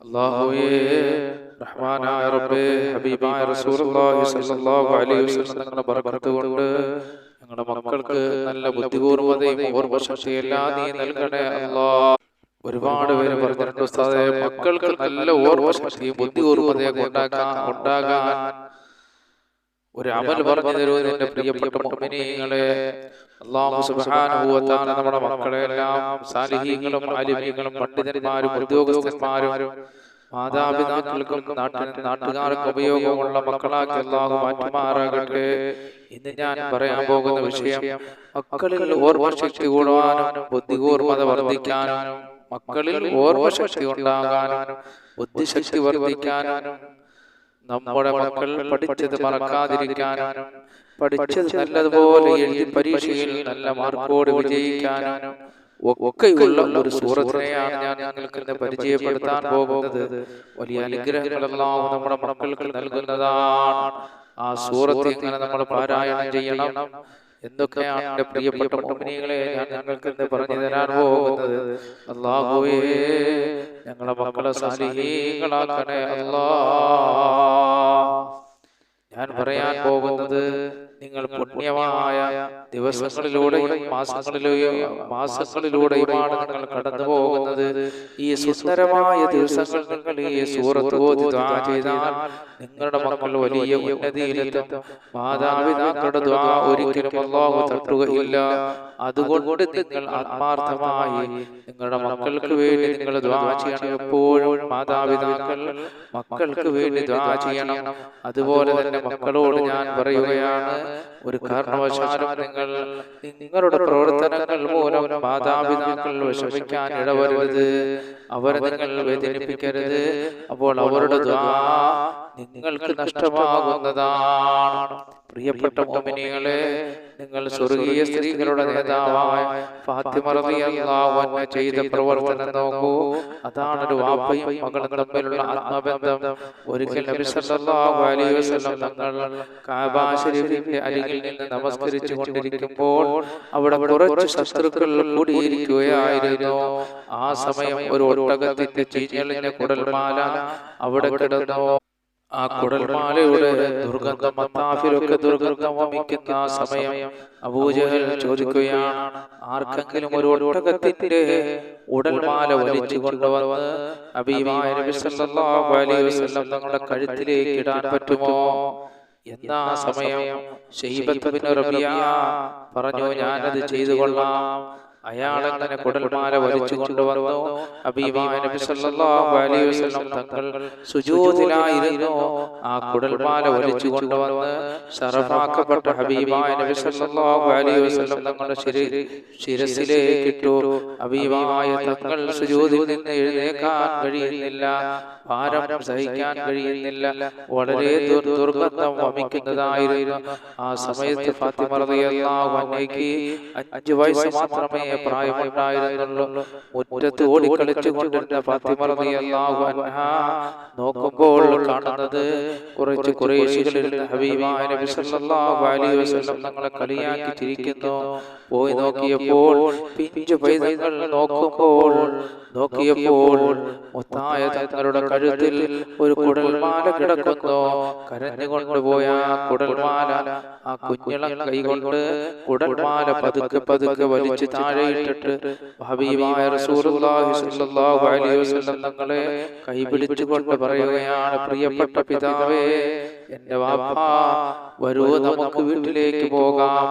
അള്ളാഹുവേ റഹ്മാനായ റബ്ബേ ഹബീബായ റസൂലുള്ളാഹി സ്വല്ലല്ലാഹു അലൈഹി വസല്ലം തങ്ങളുടെ ബർക്കത്ത് കൊണ്ട് ഞങ്ങളുടെ മക്കൾക്ക് നല്ല ബുദ്ധിപൂർവതയും ഓർമ്മശക്തിയെല്ലാം നീ നൽകണേ അല്ലാഹ്. ഒരുപാട് പേര് പറഞ്ഞിട്ടുണ്ട് ഉസ്താദേ മക്കൾക്ക് നല്ല ഓർമ്മശക്തിയും ബുദ്ധിപൂർവതയൊക്കെ ഉണ്ടാക്കാൻ ഉണ്ടാകാൻ ഒരു അമൽ പറഞ്ഞു തരുമെന്ന് എന്റെ പ്രിയപ്പെട്ട മുഅ്മിനീങ്ങളെ അല്ലാഹു സുബ്ഹാനഹു വ തആല നമ്മുടെ മക്കളെല്ലാം സാലിഹീങ്ങളും ആലിമീങ്ങളും പണ്ഡിതന്മാരും ഉദ്യോഗസ്ഥന്മാരും മാതാപിതാക്കൾക്കും നാട്ടുകാർക്കും ഉപയോഗമുള്ള മക്കളാക്കി അല്ലാഹു മാറ്റുമാറാകട്ടെ. ഇന്ന് ഞാൻ പറയാൻ പോകുന്ന വിഷയം മക്കളിൽ ഓർമ്മശക്തി കൂടുവാനും ബുദ്ധികൂർമ്മത വർദ്ധിക്കാനും മക്കളിൽ ഓർമ്മശക്തി ഉണ്ടാകാനും ബുദ്ധിശക്തി വർദ്ധിക്കാനും നമ്മുടെ മക്കൾ പഠിച്ചത് മറക്കാതിരിക്കാനും പഠിച്ചത് നല്ലതുപോലെ എഴുതി പരീക്ഷയിൽ നല്ല മാർക്കോട് വിജയിക്കാനും ഒക്കെയുള്ള ഒരു സൂറത്തിനെയാണ് ഞാൻ നിങ്ങൾക്ക് പരിചയപ്പെടുത്താൻ പോകുന്നത്. വലിയ അനുഗ്രഹങ്ങളെല്ലാം നമ്മുടെ മക്കൾക്ക് നൽകുന്നതാണ്. ആ സൂറത്ത് ഇങ്ങനെ നമ്മൾ പാരായണം ചെയ്യണം. എന്തൊക്കെയാണ് എന്റെ പ്രിയപ്പെട്ട മോമിനികളെ ഞാൻ ഞങ്ങൾക്ക് ഇന്ന് പറഞ്ഞു തരാൻ പോകുന്നത്? അള്ളാഹുവേ ഞങ്ങളെ മക്കളെ സാലിഹീകളാക്കണേ അല്ലാ ഞാൻ പറയാൻ പോകുന്നത് നിങ്ങൾ പുണ്യമായ ദിവസങ്ങളിലൂടെയും മാസങ്ങളിലെയും മാസങ്ങളിലൂടെയുമാണ് നിങ്ങൾ കടന്നു പോകുന്നത്. ഈ സുന്ദരമായ ദിവസങ്ങൾ നിങ്ങൾ ഈ സൂറത്ത് ചെയ്താൽ നിങ്ങളുടെ മക്കൾ വലിയ ഉന്നതിയിലെത്തും. മാതാപിതാക്കളുടെ ദ്വാ ഒരിക്കലും അള്ളാഹു തട്ടുകയില്ല. അതുകൊണ്ട് നിങ്ങൾ ആത്മാർത്ഥമായി നിങ്ങളുടെ മക്കൾക്ക് വേണ്ടി നിങ്ങൾ ദ്വാ ചെയ്യണം എപ്പോഴും മാതാപിതാക്കൾ മക്കൾക്ക് വേണ്ടി ദ്വാ ചെയ്യണം. അതുപോലെ തന്നെ മക്കളോട് ഞാൻ പറയുകയാണ് ഒരു കാരണവശാലും നിങ്ങൾ നിങ്ങളുടെ പ്രവർത്തനങ്ങൾ മൂലം മാതാപിതാക്കൾ വിഷമിക്കാൻ ഇടവരരുത് അവരെ നിങ്ങൾ വേദനിപ്പിക്കരുത്. അപ്പോൾ അവരുടെ നിങ്ങൾക്ക് നഷ്ടമാകുന്നതാണ്. പ്രിയപ്പെട്ട മോമിനികളെ നിങ്ങൾ സ്വർഗീയ സ്ത്രീകളുടെ നേതാവായ ഫാത്തിമ റളിയല്ലാഹു അൻഹ ചെയ്ത പ്രവർത്തനം നോക്കൂ. അതാണ് ഒരു വാപ്പയും മകളും തമ്മിലുള്ള ആത്മബന്ധം. ഒരിക്കൽ തങ്ങൾ അരികിൽ നിന്ന് നമസ്കരിച്ചു കൊണ്ടിരിക്കുമ്പോൾ അവിടെ കുറച്ച് ശത്രുക്കൾ കൂടിയിരിക്കുകയായിരുന്നു. ആ സമയം ഒരു ഒട്ടകത്തിന്റെ ചീഞ്ഞളിഞ്ഞ കുടൽമാല അവിടെ കിടന്നു. ആ കുടൽമാലയുടെ ദുർഗന്ധം മത്താഫിലൊക്കെ ദുർഗന്ധം വമിക്കുന്ന ആ സമയം അബൂജഹൽ ചോദിക്കുകയാണ് ആർക്കെങ്കിലും ഒരു ഒട്ടകത്തിന്റെ ഉടൽമാല വലിച്ചു കൊണ്ടുവന്ന് വസല്ലം തങ്ങളുടെ കഴുത്തിലേക്ക് ഇടാൻ പറ്റുമോ? എന്നാ സമയം? ഷെയ്ബത്ത് റബിയ. പറഞ്ഞു ഞാനത് ചെയ്തു കൊള്ളാം അയാൾ അങ്ങനെ കുടൽമാല വലിച്ചു കൊണ്ടുവന്നു. തങ്ങൾ സുജൂദിലായിരുന്നു ആ കുടൽമാല വലിച്ചു കൊണ്ടുവന്ന് ശറഫാക്കപ്പെട്ട ഹബീബായ നബി സല്ലല്ലാഹു അലൈഹി വസല്ലം തങ്ങളുടെ ശിരസിലേക്ക് ഇട്ടു. ഹബീബായ തങ്ങൾ സുജൂദിൽ നിന്ന് എഴുന്നേക്കാൻ കഴിയുന്നില്ല. ഭാരം സഹിക്കാൻ കഴിയുന്നില്ല. വളരെ ദുർ- ദുർഗന്ധം വമിക്കുന്നതായിരുന്നു. ആ സമയത്ത് ഫാത്തിമ റളിയല്ലാഹു അൻഹയ്ക്ക് അഞ്ച് വയസ്സ് മാത്രമേ പ്രായമുണ്ടായിരുന്നുള്ളൂ മുറ്റത്ത് ഓടിക്കളിച്ചു കൊണ്ടിരുന്ന ഫാത്തിമ റളിയല്ലാഹു അൻഹ നോക്കുമ്പോൾ കാണുന്നത് കുറച്ച് കുറേശികളിൽ ഹബീബായ നബി സല്ലല്ലാഹു അലൈഹി വസല്ലം തങ്ങളെ കളിയാക്കി ചിരിക്കുന്നു പോയി നോക്കിയപ്പോൾ പിഞ്ചു പൈതങ്ങൾ നോക്കുമ്പോൾ നോക്കിയപ്പോൾ മുത്തായ തങ്ങളുടെ കഴുത്തിൽ ഒരു കുടൽമാല കിടക്കുന്നു. കരഞ്ഞുകൊണ്ടുപോയ ആ കുടൽമാല ആ കുഞ്ഞിളം കൈകൊണ്ട് കുടൽമാല പതുക്കെ പതുക്കെ വലിച്ചു താഴെയിട്ടിട്ട് ഹബീബായ റസൂലുള്ളാഹി സ്വല്ലല്ലാഹു അലൈഹി വസല്ലം തങ്ങളെ കൈപിടിച്ചുകൊണ്ട് പറയുകയാണ് പ്രിയപ്പെട്ട പിതാവേ എന്റെ വാപ്പ വരൂ നമുക്ക് വീട്ടിലേക്ക് പോകാം.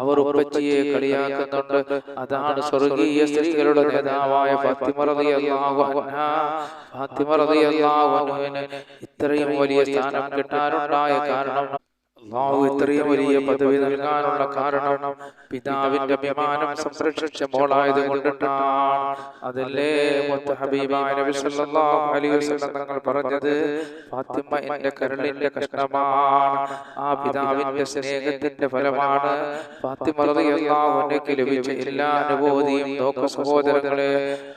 അവർ ഉപ്പച്ചിയെ കളിയാക്കുന്നുണ്ട്. അതാണ് സ്വർഗീയ സ്ത്രീകളുടെ നേതാവായ ഫാത്തിമ റളിയല്ലാഹു അൻഹ. ഫാത്തിമ റളിയല്ലാഹു അൻഹുവിന് ഇത്രയും വലിയ സ്ഥാനം കിട്ടാനുണ്ടായ കാരണം അള്ളാഹു ഇത്രയും വലിയ പദവി നൽകാനുള്ള കാരണം പിതാവിന്റെ അഭിമാനം സംരക്ഷിച്ച മോളായത് കൊണ്ടിട്ടാണ് അതല്ലേ തങ്ങൾ പറഞ്ഞത് ഫാത്തിമ എന്റെ കരളിന്റെ കഷ്ണമാണ്. ആ പിതാവിന്റെ സ്നേഹത്തിന്റെ ഫലമാണ് ഫാത്തിമ അൻഹയ്ക്ക് ലഭിച്ച എല്ലാ അനുഭൂതിയും നോക്ക സഹോദരങ്ങളെ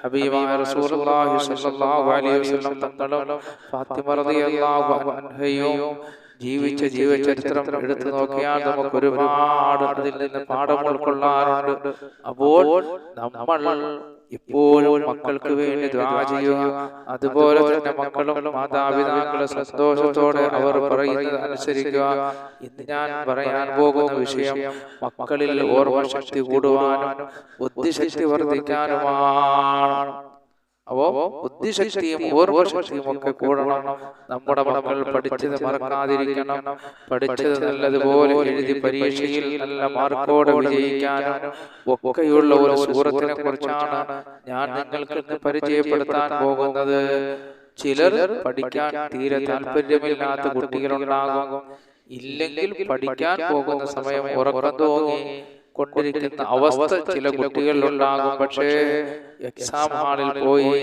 ഹബീബായ റസൂലുള്ളാഹി സ്വല്ലല്ലാഹു അലൈഹി വസല്ലം തങ്ങളും ഫാത്തിമ റളിയല്ലാഹു അൻഹയും ജീവിച്ച ജീവചരിത്രം എടുത്തു നോക്കിയാൽ നമുക്ക് ഒരുപാട് അതിൽ നിന്ന് പാഠം ഉൾക്കൊള്ളാറുണ്ട് അപ്പോൾ നമ്മൾ ഇപ്പോഴും മക്കൾക്ക് വേണ്ടി ദ്വാ ചെയ്യുക. അതുപോലെ തന്നെ മക്കളും മാതാപിതാക്കളെ സന്തോഷത്തോടെ അവർ പറയുന്നത് അനുസരിക്കുക. ഇന്ന് ഞാൻ പറയാൻ പോകുന്ന വിഷയം മക്കളിൽ ഓർമ്മശക്തി കൂടുവാനും ബുദ്ധിശക്തി വർദ്ധിക്കാനുമാണ്. അപ്പോ ബുദ്ധിശക്തിയും ഓർമ്മശക്തിയും ഒക്കെ കൂടണം. നമ്മുടെ മക്കൾ പഠിച്ചത് മറക്കാതിരിക്കണം. പഠിച്ചത് നല്ലതുപോലെ എഴുതി പരീക്ഷയിൽ നല്ല മാർക്കോടെ വിജയിക്കാനും ഒക്കെയുള്ള ഒരു സൂറത്തിനെ കുറിച്ചാണ് ഞാൻ നിങ്ങൾക്ക് പരിചയപ്പെടുത്താൻ പോകുന്നത്. ചിലർ പഠിക്കാൻ തീരെ താല്പര്യമില്ലാത്ത കുട്ടികളുണ്ടാകും. ഇല്ലെങ്കിൽ പഠിക്കാൻ പോകുന്ന സമയം ഉറക്കം തോന്നി കൊണ്ടിരിക്കുന്ന അവസ്ഥ ചില കുട്ടികളിൽ ഉണ്ടാകും പക്ഷേ എക്സാം ഹാളിൽ പോയി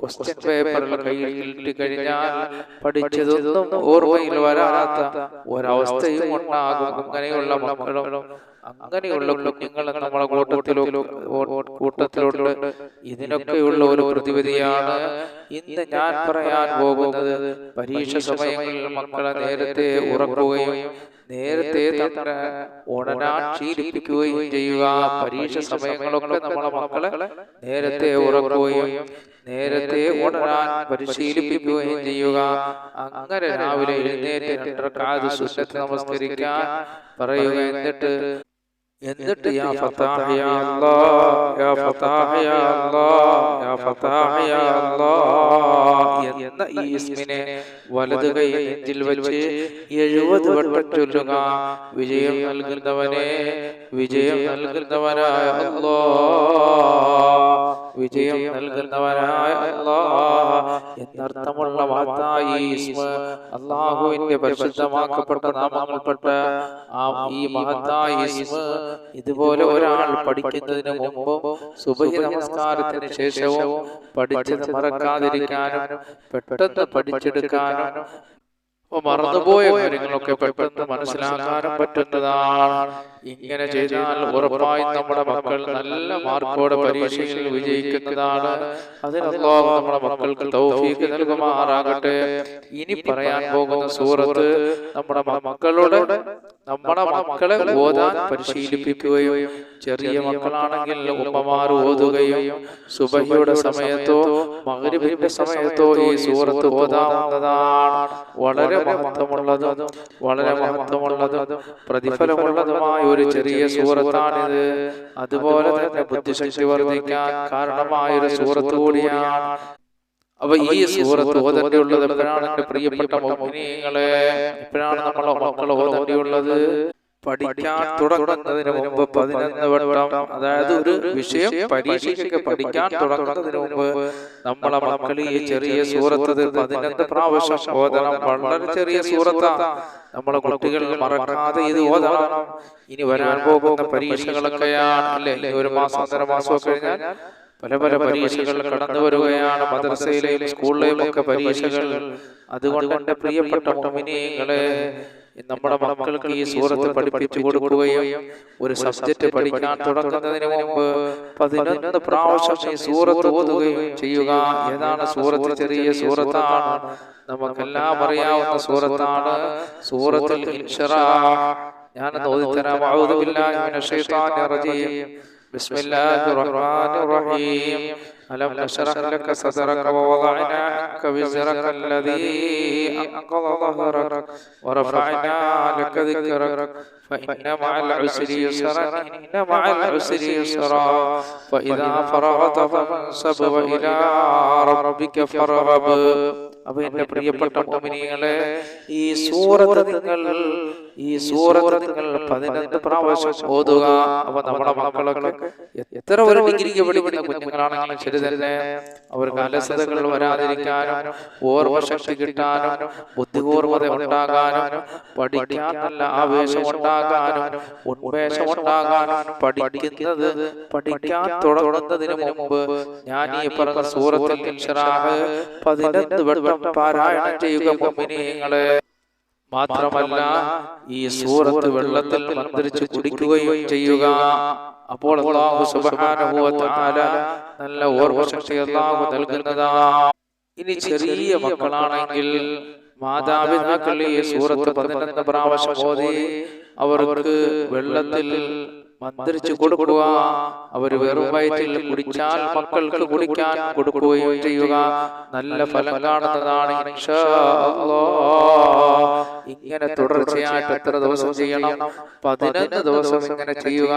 ക്വസ്റ്റ്യൻ പേപ്പറിൽ കയ്യിൽ കിട്ടി കഴിഞ്ഞാൽ പഠിച്ചതൊന്നും ഓർമ്മയിൽ വരാത്ത ഒരവസ്ഥയും ഉണ്ടാകും. അങ്ങനെയുള്ള മക്കളും അങ്ങനെയുള്ള കുഞ്ഞുങ്ങൾ നമ്മളെ കൂട്ടത്തിലോ കൂട്ടത്തിലുണ്ട്. ഇതിനൊക്കെയുള്ള ഒരു പ്രതിവിധിയാണ് ഇന്ന് ഞാൻ പറയാൻ പോകുന്നത് പരീക്ഷ സമയങ്ങളിൽ മക്കളെ നേരത്തെ ഉറക്കുകയും നേരത്തെ തന്നെ ഉണരാൻ ശീലിപ്പിക്കുകയും ചെയ്യുക. പരീക്ഷ സമയങ്ങളൊക്കെ നമ്മളെ മക്കളെ നേരത്തെ ഉറക്കുകയും നേരത്തെ ഉണരാൻ പരിശീലിപ്പിക്കുകയും ചെയ്യുക. അങ്ങനെ രാവിലെ എഴുന്നേറ്റ് രണ്ടരക്കാത് സുശത്ത് നമസ്കരിക്കാൻ പറയുക. എന്നിട്ട് എന്നിട്ട് യാ ഫത്താഹ് യാ അല്ലാഹ് യാ ഫത്താഹ് യാ അല്ലാഹ് യാ ഫത്താഹ് യാ അല്ലാഹ് എന്ന ഈ ഇസ്മിനെ വലതു കൈ നെഞ്ചിൽ വെച്ച് എഴുപത് വട്ടം ചൊല്ലുക. വിജയം നൽകുന്നവനെ വിജയം നൽകുന്നവനായ അല്ലാഹ് വിജയം നൽകുന്നവനായ എന്നർത്ഥമുള്ള വാർത്തായി അള്ളാഹുവിന്റെ പരിശുദ്ധമാക്കപ്പെട്ട നാമങ്ങൾപ്പെട്ട ആ ഈ മഹത്തായ ഇതുപോലെ ഒരാൾ പഠിക്കുന്നതിന് മുമ്പും സുബഹി നമസ്കാരത്തിന് ശേഷവും പഠിച്ചത് മറക്കാതിരിക്കാനും പെട്ടെന്ന് പഠിച്ചെടുക്കാനും മറന്നുപോയ കാര്യങ്ങളൊക്കെ പെട്ടെന്ന് മനസ്സിലാക്കാനും പറ്റുന്നതാണ്. ഇങ്ങനെ ചെയ്താൽ ഉറപ്പായി നമ്മുടെ മക്കൾ നല്ല മാർക്കോടെ പരീക്ഷയിൽ വിജയിക്കുന്നതാണ്. നമ്മുടെ മക്കൾക്ക് തൗഫീഖ് നൽകുമാറാകട്ടെ. ഇനി പറയാൻ പോകുന്ന സൂറത്ത് നമ്മുടെ മക്കളോട് നമ്മുടെ മക്കളെ ഓതാൻ പരിശീലിപ്പിക്കുകയും ചെറിയ മക്കളാണെങ്കിൽ ഉമ്മമാർ ഓതുകയും സുബഹിയുടെ സമയത്തോ മകരിബിന്റെ സമയത്തോ ഈ സൂറത്ത് ഓതാവുന്നതാണ്. വളരെ മഹത്വമുള്ളതും വളരെ മഹത്വമുള്ളതും പ്രതിഫലമുള്ളതുമായ ഒരു ചെറിയ സൂറത്താണിത്. അതുപോലെ തന്നെ ബുദ്ധിശക്തി വർദ്ധിക്കാൻ കാരണമായ ഒരു സൂറത്ത് കൂടിയാണ്. അപ്പൊ ഈ സൂറത്ത് ഓതേണ്ടിയുള്ളത് എപ്പോഴാണ് എന്റെ പ്രിയപ്പെട്ട മോഹിനികളെ എപ്പോഴാണ് നമ്മളെ മക്കൾ ഓതേണ്ടിയുള്ളത്. പഠിക്കാൻ തുടങ്ങുന്നതിന് മുമ്പ് പതിനൊന്ന് വട്ടം അതായത് ഒരു വിഷയം പരീക്ഷയ്ക്ക് പഠിക്കാൻ തുടങ്ങുന്നതിന് മുമ്പ് നമ്മളെ മക്കളിൽ ഈ ചെറിയ സൂറത്ത് പതിനൊന്ന് പ്രാവശ്യം ഓതണം. വളരെ ചെറിയ സൂറത്താണ് നമ്മളെ കുട്ടികൾ മറക്കാതെ ഇത് ഓതണം. ഇനി വരാൻ പോകുന്ന പരീക്ഷകളൊക്കെയാണ് അല്ലേ? ഒരു മാസം ഒന്നര മാസം കഴിഞ്ഞാൽ പല പല പരീക്ഷകൾ കടന്നു വരികയാണ് മദ്രസയിലെയും സ്കൂളിലെയും ഒക്കെ പരീക്ഷകൾ. അതുകൊണ്ട് എന്റെ പ്രിയപ്പെട്ട മോമിനിയങ്ങളെ നമ്മുടെ മക്കൾക്ക് ഈ സൂറത്ത് പഠിപ്പിച്ചു കൊടുക്കുകയും ഒരു സബ്ജക്റ്റ് പഠിക്കാൻ തുടങ്ങുന്നതിന് മുമ്പ് പതിനൊന്ന് പ്രാവശ്യം ഈ സൂറത്ത് ഓതുകയും ചെയ്യുക ഏതാണ് സൂറത്ത് ചെറിയ സൂറത്താണ് നമുക്കെല്ലാം അറിയാവുന്ന സൂറത്താണ് സൂറത്തുൽ ഇൻഷറാ ഞാനത് ഓതിത്തരാം അഊദു ബില്ലാഹി മിനശ് ശൈത്താനിർ റജീം بسم الله الرحمن الرحيم ألم نشرح لك صدرك ووضعنا عنك وزرك الذي أنقض ظهرك ورفعنا لك ذكرك. فإن مع العسر يسرا إن مع العسر يسرا فإذا فرغت فانصب وإلى ربك فارغب അപ്പൊ എന്റെ പ്രിയപ്പെട്ട മോമിനികളെ ഈ സൂറത്ത് നിങ്ങൾ ഈ സൂറത്ത് നിങ്ങൾ പതിനൊന്ന് പ്രാവശ്യം ഓതുക അപ്പൊ നമ്മുടെ മക്കളൊക്കെ എത്ര ഒരു ഡിഗ്രിക്ക് പഠിക്കുന്ന കുഞ്ഞുങ്ങളാണെങ്കിലും ശരി തന്നെ അവർക്ക് അലസതകൾ വരാതിരിക്കാനും ഓർമ്മശക്തി കിട്ടാനും ബുദ്ധിപൂർവത ഉണ്ടാകാനും പഠിക്കാൻ നല്ല ആവേശം ഉണ്ടാകാനും ഉന്മേഷം ഉണ്ടാകാനും പഠിക്കുന്നത് പഠിക്കാൻ തുടങ്ങുന്നതിന് മുമ്പ് ഞാൻ ഈ പറഞ്ഞ സൂറത്തിൽ പതിനൊന്ന് വട്ടം പാരായണം ചെയ്യുക മുഅ്മിനീങ്ങളെ മാത്രമല്ല ഈ സൂറത്ത് വെള്ളത്തിൽ മന്ത്രിച്ച് കുടിക്കുകയും ചെയ്യുക. അപ്പോൾ അല്ലാഹു സുബ്ഹാനഹു തആല നല്ല ഓർമ്മശക്തി അല്ലാഹു നൽകുന്നതാ. ഇനി ചെറിയ മക്കളാണെങ്കിൽ മാതാപിതാക്കൾ ഈ സൂറത്ത് പതിനൊന്ന് പ്രാവശ്യം ഓതി അവർക്ക് വെള്ളത്തിൽ മന്ത്രിച്ചു കൊടുക്കുക അവർ വെറും വയറ്റിൽ കുടിച്ചാൽ മക്കൾക്ക് കുടിക്കാൻ കൊടുക്കുകയും ചെയ്യുക. നല്ല ഫലം കാണുന്നതാണ്. ഇങ്ങനെ തുടർച്ചയായിട്ട് എത്ര ദിവസം ചെയ്യണം? പതിനൊന്ന് ദിവസം ഇങ്ങനെ ചെയ്യുക.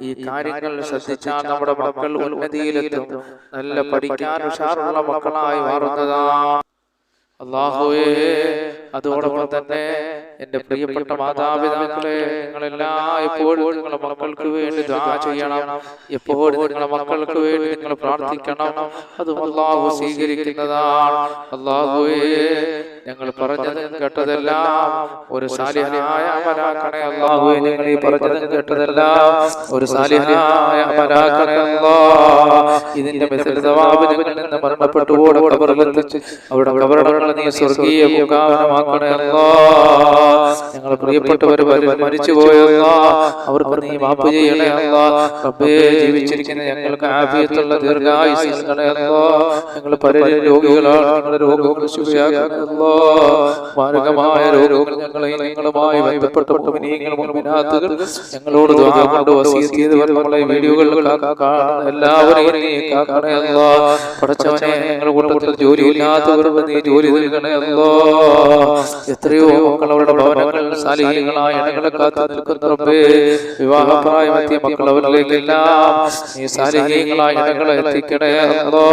ഈ കാര്യങ്ങൾ ശ്രദ്ധിച്ചാൽ നമ്മുടെ മക്കൾ ഉന്നതിയിലെത്തും. നല്ല പഠിക്കാൻ ഉഷാറുള്ള മക്കളായി മാറുന്നതാ. അള്ളാഹുവേ അതോടൊപ്പം തന്നെ എന്റെ പ്രിയപ്പെട്ട മാതാപിതാക്കളെ നിങ്ങളെല്ലാ എപ്പോഴും നിങ്ങളുടെ മക്കൾക്ക് വേണ്ടി ദുആ ചെയ്യണം. എപ്പോഴും നിങ്ങളുടെ മക്കൾക്ക് വേണ്ടി നിങ്ങൾ പ്രാർത്ഥിക്കണം. അതും അള്ളാഹു സ്വീകരിക്കുന്നതാണ്. അള്ളാഹുവേ ഞങ്ങൾ പറഞ്ഞത് കേട്ടതെല്ലാം ഒരു സാലിഹനായ അമലാക്കണേ അള്ളാഹുവേ ഞങ്ങൾ ഈ പറഞ്ഞത് കേട്ടതെല്ലാം ഒരു സാലിഹനായ അമലാക്കണേ അല്ലാ ഇതിന്റെ മെസ്സിൽ നിന്ന് അവിടെ അവിടെ നീ സ്വർഗീയ മുഖാവനമാക്കണേ അല്ലാ ഞങ്ങൾ പ്രിയപ്പെട്ടവർ മരിച്ചു അവർക്ക് നീ മാപ്പ് ചെയ്യണേ അല്ലാ റബ്ബേ ജീവിച്ചിരിക്കുന്ന ഞങ്ങൾക്ക് ആഫിയത്തുള്ള ദീർഘായുസ് ഞങ്ങൾ പല രോഗികളാണ് ഞങ്ങളുടെ രോഗങ്ങൾ ശുഭയാക്കണേ അല്ലാ മാരകമായ രോഗങ്ങൾ ഞങ്ങളെ ബന്ധപ്പെട്ട മുഅ്മിനീങ്ങൾ ഞങ്ങളോട് കൊണ്ട് ചെയ്ത് നമ്മളെ എല്ലാവരെയും നീ കൂട്ടത്തിൽ ജോലി നീ എത്രയോ മക്കൾ അവരുടെ ഭവനങ്ങൾ സാലിഹീങ്ങളായ ഇണകളെ കാത്തു നിൽക്കുന്ന റബ്ബേ വിവാഹപ്രായമെത്തിയ മക്കൾ അവരിലേക്കെല്ലാം ഈ സാലിഹീങ്ങളായ ഇടകളെ എത്തിക്കണേ അല്ലാ.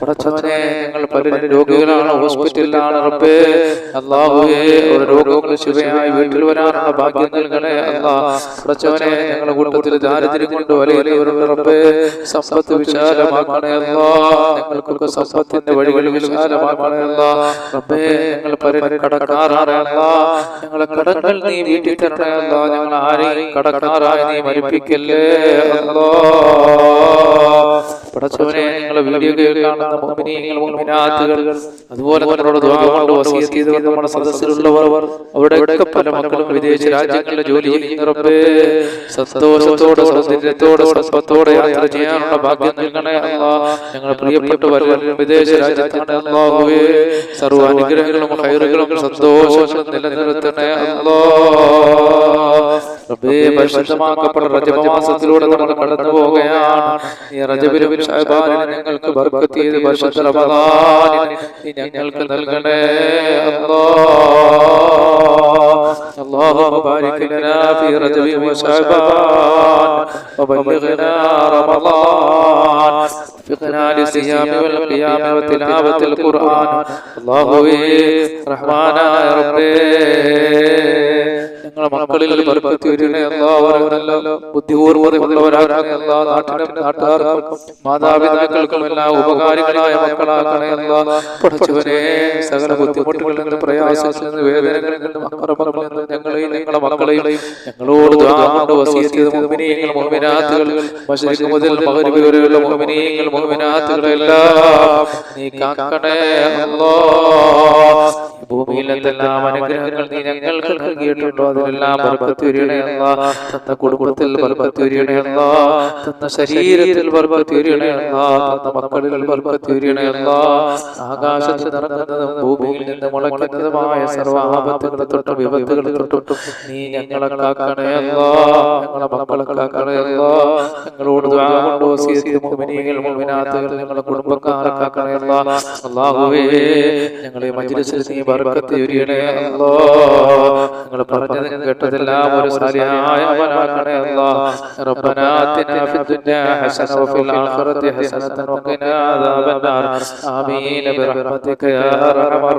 പടച്ചവനെ ഞങ്ങൾ പലരും രോഗികളാണ് ഹോസ്പിറ്റലിലാണ് റബ്ബേ. അല്ലാഹുവേ ഒരു രോഗങ്ങൾ ശിവയായി വീട്ടിൽ വരാനുള്ള ഭാഗ്യം നൽകണേ അല്ലാ. പടച്ചവനെ ഞങ്ങളുടെ കൂട്ടത്തിൽ ദാരിദ്ര്യം കൊണ്ട് വലിയ റബ്ബേ സമ്പത്ത് വിശാലമാക്കണേ അല്ലാ. ഞങ്ങൾക്കൊക്കെ സമ്പത്തിന്റെ വഴികൾ വിശാലമാക്കണേ അല്ലാ. റബ്ബേ ഞങ്ങൾ പലരും കടക്കാറാണ് ഞങ്ങളെ കടങ്ങൾ നീ വീട്ടിൽ തരണേ അല്ലാ. ഞങ്ങൾ ആരെയും കടക്കാറായി നീ മരിപ്പിക്കല്ലേ അല്ലോ. പടച്ചവനെ ഞങ്ങളെ വീഡിയോ കേൾക്കാണെന്ന മുഅ്മിനീങ്ങൾ മുഅ്മിനാത്തുകൾ അതുപോലെ നമ്മളോട് ദുആ കൊണ്ട് വസിയത്ത് ചെയ്ത് നമ്മുടെ സദസ്സിലുള്ളവർ. അവിടെയൊക്കെ പല മക്കളും വിദേശ രാജ്യങ്ങളിൽ ജോലി ചെയ്യുന്ന സന്തോഷത്തോടെ സൗന്ദര്യത്തോടെ സമ്പത്തോടെ യാത്ര ചെയ്യാനുള്ള ഭാഗ്യം നൽകണേ അല്ലാ. ഞങ്ങൾ പ്രിയപ്പെട്ടവർ വിദേശ രാജ്യത്താണ് അല്ലാഹുവേ. സർവ അനുഗ്രഹങ്ങളും ഹൈറുകളും സന്തോഷങ്ങളും നിലനിർത്തണേ അല്ലാ റബ്ബേ പരിശുദ്ധമാക്കപ്പെട്ട റജബ മാസത്തിലൂടെ നമ്മൾ കടന്നു പോവുകയാണ് ഈ റജബിലും ഷഅബാനിലും ഞങ്ങൾക്ക് ബർക്കത്ത് ചെയ്ത് പരിശുദ്ധ റമദാനിനെ നീ ഞങ്ങൾക്ക് നൽകണേ അല്ലാ اللهم بارك لنا في رجب وشعبان وبلغنا رمضان സിയാമി ഖുർആൻ അല്ലാഹുവേ റബ്ബേ. മക്കളിൽ മാതാപിതാക്കൾക്കും എല്ലാ ഉപകാരികളായ മക്കളാക്കണേ സകല ബുദ്ധിമുട്ടുകളിൽ പ്രയാസങ്ങളിൽ നിന്ന് വേദനകളിൽ നിന്ന് ഞങ്ങളെയും ഞങ്ങളെ മക്കളെയും ഞങ്ങളോട് കൊണ്ട് മുതൽ വരെയുള്ള നീ കാക്കണേ ഭൂമിയിൽ എന്തെല്ലാം അനുഗ്രഹങ്ങൾ നീ ഞങ്ങൾക്ക് നൽകിയിട്ടുണ്ടോ? തന്ന കുടുംബത്തിൽ ശരീരത്തിൽ തന്ന മക്കളിൽ ആകാശത്ത് നടക്കുന്നതും ഭൂമിയിൽ നിന്ന് മുളയ്ക്കുന്നതുമായ സർവ ആപത്തുകളെ തൊട്ടും വിപത്തുകളെ തൊട്ടും. നീ ഞങ്ങളെ കാക്കണേ അല്ലാ ഞങ്ങളെ മക്കളെ കാക്കണേ അല്ലാ ഞങ്ങളോട് കൊണ്ട് വസീയത്ത് മുഅ്മിനീങ്ങൾ മുഅ്മിനാത്തുകൾ ഞങ്ങളെ കുടുംബക്കാരെ കാക്കണേ അല്ലാ അല്ലാഹുവേ ഞങ്ങളെ മജ്ലിസിൽ നീ ബർക്കത്ത് ചൊരിയണേ അല്ലാ നിങ്ങൾ പറഞ്ഞത് കേട്ടതെല്ലാം ഒരു സാലിഹായ അമലാക്കണേ അല്ലാ റബ്ബനാ ആതിനാ ഫിദ്ദുനിയ ഹസന വഫിൽ ആഖിറതി ഹസനത വഖിനാ അദാബന്നാർ ആമീൻ. ബിറഹ്മതിക യാ അർഹമർ